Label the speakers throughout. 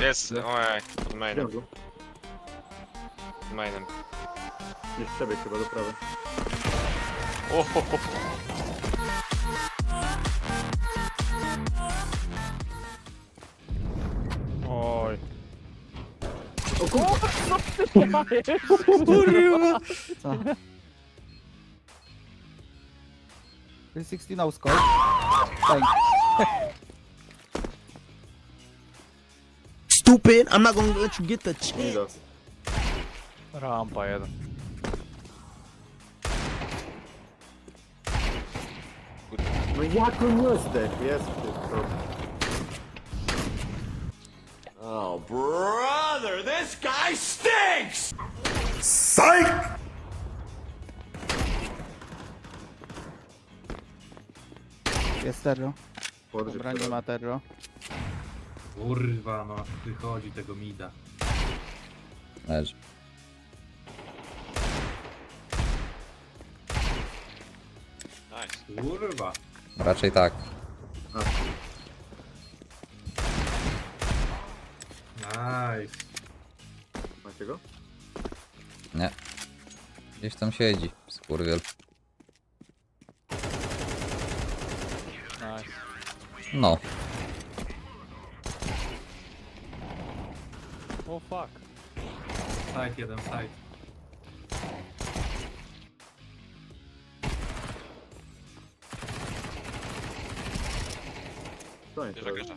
Speaker 1: Jest, ojej, pod mainem,
Speaker 2: go.
Speaker 1: pod mainem.
Speaker 2: Gdzieś przebieg chyba do prawej.
Speaker 1: O, ho, ho, ho.
Speaker 3: Oj.
Speaker 2: O kurwa!
Speaker 3: Kurwa!
Speaker 4: Co? 360 no score. Thank.
Speaker 5: Stupid! I'm not gonna let you get the chance.
Speaker 3: Rampa jeden.
Speaker 2: No jak on nie zdech? Jest ty, to.
Speaker 5: Oh, brother, this guy stinks!
Speaker 4: Jest terro.
Speaker 2: Podrzyw
Speaker 4: Dobra, nie
Speaker 2: teraz.
Speaker 4: ma terro.
Speaker 6: Kurwa, no, wychodzi tego mida.
Speaker 7: Leży.
Speaker 1: Nice.
Speaker 6: Kurwa.
Speaker 7: Raczej tak.
Speaker 6: Nice.
Speaker 2: Macie go?
Speaker 7: Nie. Gdzieś tam siedzi, skurwiel.
Speaker 3: Nice.
Speaker 7: No.
Speaker 3: O fuck.
Speaker 6: Side jeden, side.
Speaker 2: To nie
Speaker 1: Bierze,
Speaker 2: to.
Speaker 1: bierze.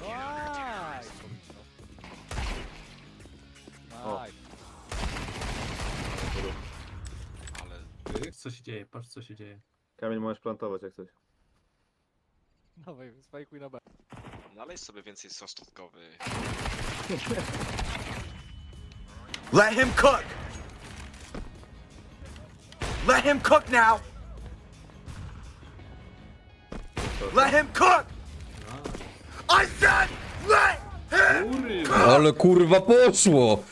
Speaker 3: Nice.
Speaker 2: O.
Speaker 3: Nice.
Speaker 1: Ale
Speaker 6: Co się dzieje? Patrz co się dzieje.
Speaker 2: Kamil możesz plantować jak coś.
Speaker 3: Dawaj, spajkuj na B.
Speaker 1: nalej sobie więcej sos.
Speaker 5: Let him cook! Let him cook now! Let him cook! I said let him!
Speaker 7: Ale kurwa poszło!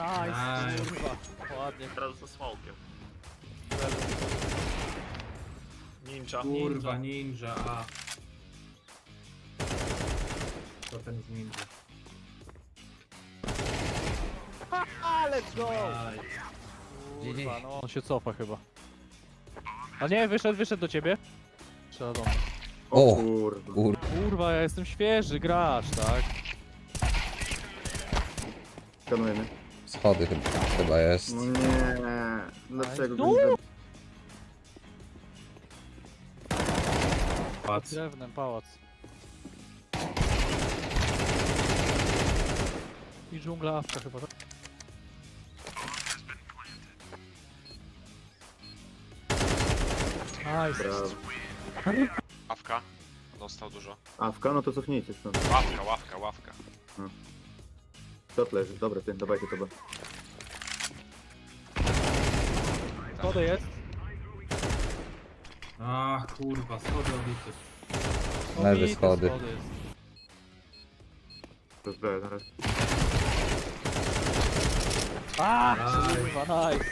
Speaker 3: Nice,
Speaker 6: Nice.
Speaker 3: kurwa. Ładnie.
Speaker 8: Teraz ze smokiem. Ninja.
Speaker 6: Kurwa, ninja, a. To ten z ninja.
Speaker 3: A, let's go!
Speaker 6: Nice.
Speaker 3: Kurwa, no on się cofa chyba. A nie, wyszedł, wyszedł do ciebie. Trzeba do mnie.
Speaker 7: O!
Speaker 2: Kurwa.
Speaker 7: Kur...
Speaker 3: Kurwa, ja jestem świeży, gracz, tak?
Speaker 2: Skanujemy.
Speaker 7: Schody chyba, chyba jest.
Speaker 2: No nie. Dlaczego
Speaker 3: No.
Speaker 2: go nie
Speaker 6: Patrz.
Speaker 3: Drewnem pałac. I dżungla awka chyba, tak? Nice.
Speaker 2: Brawo.
Speaker 1: Ławka. Dostał dużo.
Speaker 2: Awka, no to cofnijcie stąd.
Speaker 1: Ławka, ławka, ławka.
Speaker 2: Shot leży. Dobra, ty, dawajcie to.
Speaker 3: Schody jest.
Speaker 6: A kurwa, schody obity.
Speaker 7: Leży
Speaker 3: Obity
Speaker 7: schody.
Speaker 2: To jest B zaraz.
Speaker 3: A, kurwa, nice.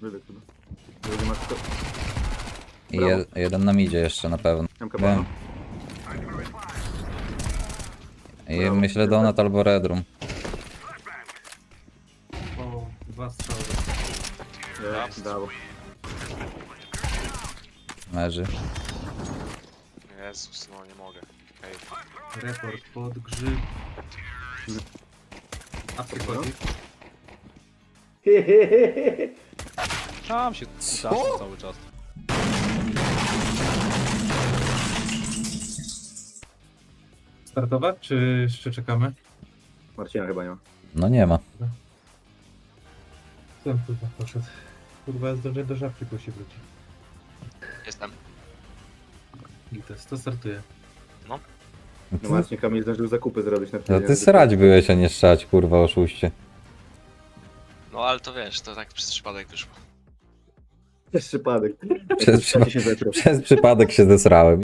Speaker 2: Wybieg chyba. Drugi masz to.
Speaker 7: I je, jeden nam idzie jeszcze na pewno. Wiem. I myślę Donat albo Redrum.
Speaker 6: O, dwa strzały.
Speaker 2: Nie, dało.
Speaker 7: Leży.
Speaker 1: Jezus, no nie mogę. Hej.
Speaker 6: Report pod grzyb. A przychodzi.
Speaker 3: Tam się udało cały czas.
Speaker 6: Startować, czy jeszcze czekamy?
Speaker 2: Marcina chyba nie ma.
Speaker 7: No nie ma.
Speaker 6: Ten kurwa poszedł. Kurwa, ja zdążę do żabki się wróci.
Speaker 1: Jestem.
Speaker 6: Gites, to startuje.
Speaker 2: No właśnie Kamil zdążył zakupy zrobić na
Speaker 7: No
Speaker 2: tydzień.
Speaker 7: ty srać byłeś, a nie szczać, kurwa, oszuście.
Speaker 1: No ale to wiesz, to tak przez przypadek wyszło.
Speaker 2: Przez przypadek.
Speaker 7: Przez, przez przypadek się zesrałem.